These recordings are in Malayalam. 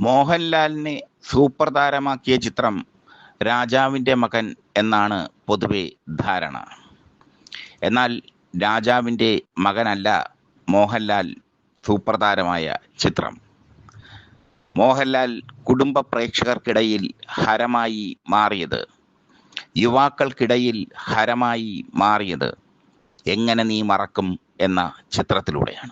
മോഹൻലാലിനെ സൂപ്പർ താരമാക്കിയ ചിത്രം രാജാവിന്റെ മകൻ എന്നാണ് പൊതുവെ ധാരണ. എന്നാൽ രാജാവിന്റെ മകനല്ല മോഹൻലാൽ സൂപ്പർ താരമായ ചിത്രം. മോഹൻലാൽ കുടുംബ പ്രേക്ഷകർക്കിടയിൽ ഹരമായി മാറിയത്. യുവാക്കൾക്കിടയിൽ ഹരമായി മാറിയത് എങ്ങനെ നീ മറക്കും എന്ന ചിത്രത്തിലൂടെയാണ്.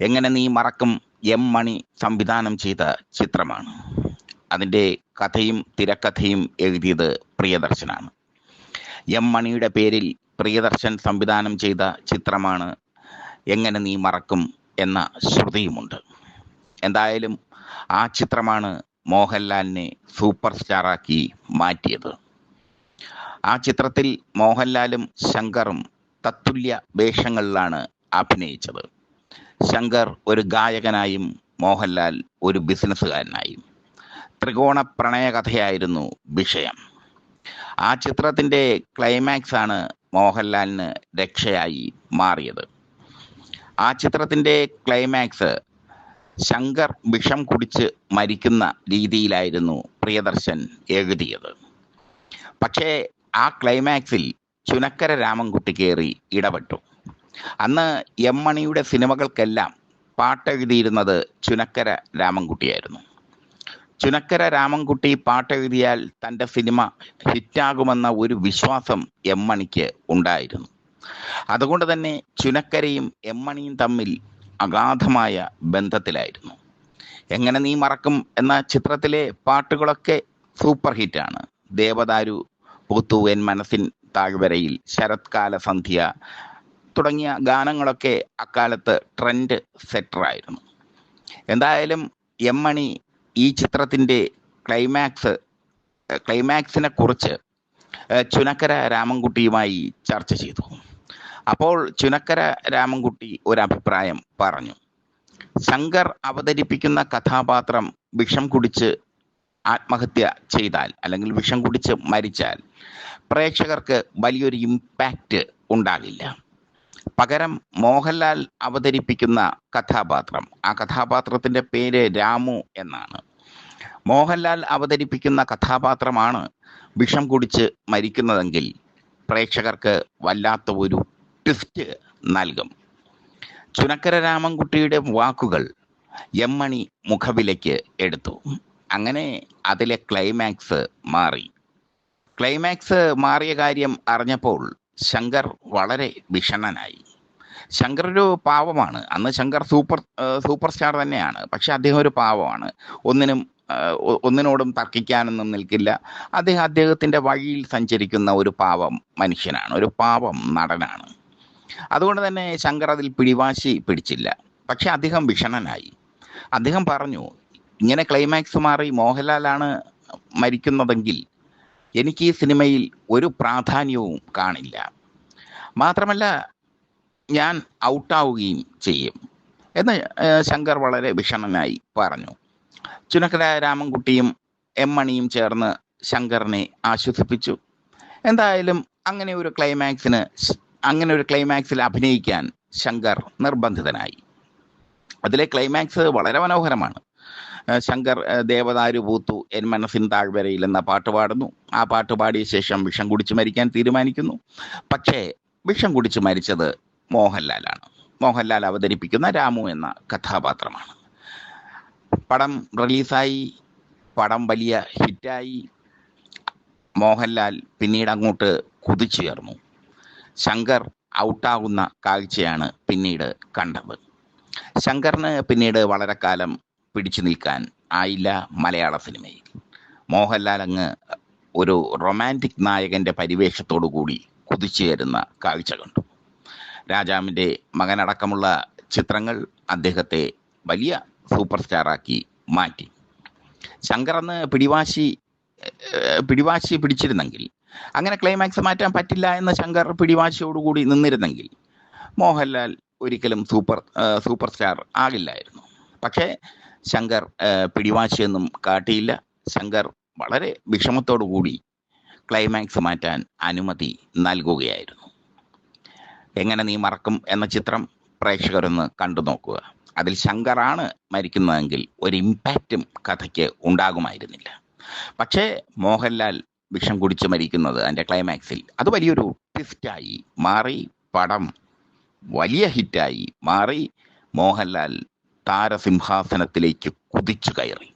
എങ്ങനെ നീ മറക്കും എം മണി സംവിധാനം ചെയ്ത ചിത്രമാണ്. അതിന്റെ കഥയും തിരക്കഥയും എഴുതിയത് പ്രിയദർശനാണ്. എം മണിയുടെ പേരിൽ പ്രിയദർശൻ സംവിധാനം ചെയ്ത ചിത്രമാണ് എങ്ങനെ നീ മറക്കും എന്ന ശ്രുതിയുമുണ്ട്. എന്തായാലും ആ ചിത്രമാണ് മോഹൻലാലിനെ സൂപ്പർ സ്റ്റാറാക്കി മാറ്റിയത്. ആ ചിത്രത്തിൽ മോഹൻലാലും ശങ്കറും തത്തുല്യ വേഷങ്ങളിലാണ് അഭിനയിച്ചത്. ശങ്കർ ഒരു ഗായകനായും മോഹൻലാൽ ഒരു ബിസിനസ്സുകാരനായും. ത്രികോണ പ്രണയകഥയായിരുന്നു വിഷയം. ആ ചിത്രത്തിന്റെ ക്ലൈമാക്സ് ആണ് മോഹൻലാലിന് രക്ഷയായി മാറിയത്. ആ ചിത്രത്തിന്റെ ക്ലൈമാക്സ് ശങ്കർ വിഷം കുടിച്ച് മരിക്കുന്ന രീതിയിലായിരുന്നു പ്രിയദർശൻ എഴുതിയത്. പക്ഷേ ആ ക്ലൈമാക്സിൽ ചുനക്കര രാമൻകുട്ടി കയറി ഇടപെട്ടു. അന്ന് എം മണിയുടെ സിനിമകൾക്കെല്ലാം പാട്ടെഴുതിയിരുന്നത് ചുനക്കര രാമൻകുട്ടിയായിരുന്നു. ചുനക്കര രാമൻകുട്ടി പാട്ടെഴുതിയാൽ തന്റെ സിനിമ ഹിറ്റാകുമെന്ന ഒരു വിശ്വാസം എം മണിക്ക് ഉണ്ടായിരുന്നു. അതുകൊണ്ട് തന്നെ ചുനക്കരയും എം മണിയും തമ്മിൽ അഗാധമായ ബന്ധത്തിലായിരുന്നു. എങ്ങനെ നീ മറക്കും എന്ന ചിത്രത്തിലെ പാട്ടുകളൊക്കെ സൂപ്പർ ഹിറ്റാണ്. ദേവദാരു പൂത്തു എൻ മനസ്സിൻ താഴ്വരയിൽ ശരത്കാല സന്ധ്യ തുടങ്ങിയ ഗാനങ്ങളൊക്കെ അക്കാലത്ത് ട്രെൻഡ് സെറ്ററായിരുന്നു എന്തായാലും എം മണി ഈ ചിത്രത്തിന്റെ ക്ലൈമാക്സ് ക്ലൈമാക്സിനെ കുറിച്ച് ചുനക്കര രാമൻകുട്ടിയുമായി ചർച്ച ചെയ്തു. അപ്പോൾ ചുനക്കര രാമൻകുട്ടി ഒരു അഭിപ്രായം പറഞ്ഞു. ശങ്കർ അവതരിപ്പിക്കുന്ന കഥാപാത്രം വിഷം കുടിച്ച് ആത്മഹത്യ ചെയ്താൽ അല്ലെങ്കിൽ വിഷം കുടിച്ച് മരിച്ചാൽ പ്രേക്ഷകർക്ക് വലിയൊരു ഇമ്പാക്റ്റ് ഉണ്ടാകില്ല. പകരം മോഹൻലാൽ അവതരിപ്പിക്കുന്ന കഥാപാത്രം. ആ കഥാപാത്രത്തിന്റെ പേര് രാമു എന്നാണ്. മോഹൻലാൽ അവതരിപ്പിക്കുന്ന കഥാപാത്രമാണ് വിഷം കുടിച്ച് മരിക്കുന്നതെങ്കിൽ പ്രേക്ഷകർക്ക് വല്ലാത്ത ഒരു ട്വിസ്റ്റ് നൽകും. ചുനക്കര രാമൻകുട്ടിയുടെ വാക്കുകൾ എം മണി മുഖവിലേക്ക് എടുത്തു. അങ്ങനെ അതിലെ ക്ലൈമാക്സ് മാറി. ക്ലൈമാക്സ് മാറിയ കാര്യം അറിഞ്ഞപ്പോൾ ശങ്കർ വളരെ ഭീഷണനായി ശങ്കർ ഒരു പാവമാണ്. അന്ന് ശങ്കർ സൂപ്പർ സൂപ്പർ സ്റ്റാർ തന്നെയാണ്. പക്ഷെ അദ്ദേഹം ഒരു പാവമാണ്. ഒന്നിനും ഒന്നിനോടും തർക്കിക്കാനൊന്നും നിൽക്കില്ല. അദ്ദേഹം അദ്ദേഹത്തിന്റെ വഴിയിൽ സഞ്ചരിക്കുന്ന ഒരു പാവം മനുഷ്യനാണ്. ഒരു പാവം നടനാണ്. അതുകൊണ്ട് തന്നെ ശങ്കർ അതിൽ പിടിവാശി പിടിച്ചില്ല. പക്ഷെ അദ്ദേഹം വിഷണനായി അദ്ദേഹം പറഞ്ഞു ഇങ്ങനെ ക്ലൈമാക്സ് മാറി മോഹൻലാലാണ് മരിക്കുന്നതെങ്കിൽ എനിക്ക് ഈ സിനിമയിൽ ഒരു പ്രാധാന്യവും കാണില്ല. മാത്രമല്ല ഞാൻ ഔട്ടാവുകയും ചെയ്യും എന്ന് ശങ്കർ വളരെ വിഷണനായി പറഞ്ഞു. ചുനക്കരായ രാമൻകുട്ടിയും എം മണിയും ചേർന്ന് ശങ്കറിനെ ആശ്വസിപ്പിച്ചു. എന്തായാലും അങ്ങനെ ഒരു ക്ലൈമാക്സിന് അങ്ങനെ ഒരു ക്ലൈമാക്സിൽ അഭിനയിക്കാൻ ശങ്കർ നിർബന്ധിതനായി. അതിലെ ക്ലൈമാക്സ് വളരെ മനോഹരമാണ്. ശങ്കർ ദേവദാരു പൂത്തു എൻ മനസ്സിൻ താഴ്വരയിൽ എന്ന പാട്ട് പാടുന്നു. ആ പാട്ട് പാടിയ ശേഷം വിഷം കുടിച്ച് മരിക്കാൻ തീരുമാനിക്കുന്നു. പക്ഷേ വിഷം കുടിച്ച് മരിച്ചത് മോഹൻലാലാണ്. മോഹൻലാൽ അവതരിപ്പിക്കുന്ന രാമു എന്ന കഥാപാത്രമാണ്. പടം റിലീസായി പടം വലിയ ഹിറ്റായി. മോഹൻലാൽ പിന്നീട് അങ്ങോട്ട് കുതിച്ചുയർന്നു ശങ്കർ ഔട്ടാകുന്ന കാഴ്ചയാണ് പിന്നീട് കണ്ടത്. ശങ്കറിന് പിന്നീട് വളരെ കാലം പിടിച്ചു നിൽക്കാൻ ആയില്ല മലയാള സിനിമയിൽ. മോഹൻലാൽ അങ്ങ് ഒരു റൊമാന്റിക് നായകന്റെ പരിവേഷത്തോടു കൂടി കുതിച്ചുയരുന്ന കാഴ്ച കണ്ടു. രാജാവിന്റെ മകനടക്കമുള്ള ചിത്രങ്ങൾ അദ്ദേഹത്തെ വലിയ സൂപ്പർ സ്റ്റാറാക്കി മാറ്റി. ശങ്കർ അന്ന് പിടിവാശി പിടിവാശി പിടിച്ചിരുന്നെങ്കിൽ അങ്ങനെ ക്ലൈമാക്സ് മാറ്റാൻ പറ്റില്ല എന്ന ശങ്കർ പിടിവാശിയോടുകൂടി നിന്നിരുന്നെങ്കിൽ മോഹൻലാൽ ഒരിക്കലും സൂപ്പർ സൂപ്പർ സ്റ്റാർ ആകില്ലായിരുന്നു. പക്ഷേ ശങ്കർ പിടിവാശിയൊന്നും കാട്ടിയില്ല. ശങ്കർ വളരെ കൂടി ക്ലൈമാക്സ് മാറ്റാൻ അനുമതി നൽകുകയായിരുന്നു. എങ്ങനെ നീ മറക്കും എന്ന ചിത്രം പ്രേക്ഷകരൊന്ന് കണ്ടു നോക്കുക. അതിൽ ശങ്കറാണ് മരിക്കുന്നതെങ്കിൽ ഒരു ഇമ്പാക്റ്റും കഥയ്ക്ക് ഉണ്ടാകുമായിരുന്നില്ല. പക്ഷേ മോഹൻലാൽ വിഷം കുടിച്ച് മരിക്കുന്നത് അതിന്റെ ക്ലൈമാക്സിൽ അത് വലിയൊരു ട്വിസ്റ്റായി മാറി. പടം വലിയ ഹിറ്റായി മാറി. മോഹൻലാൽ താരസിംഹാസനത്തിലേക്ക് കുതിച്ചു കയറി.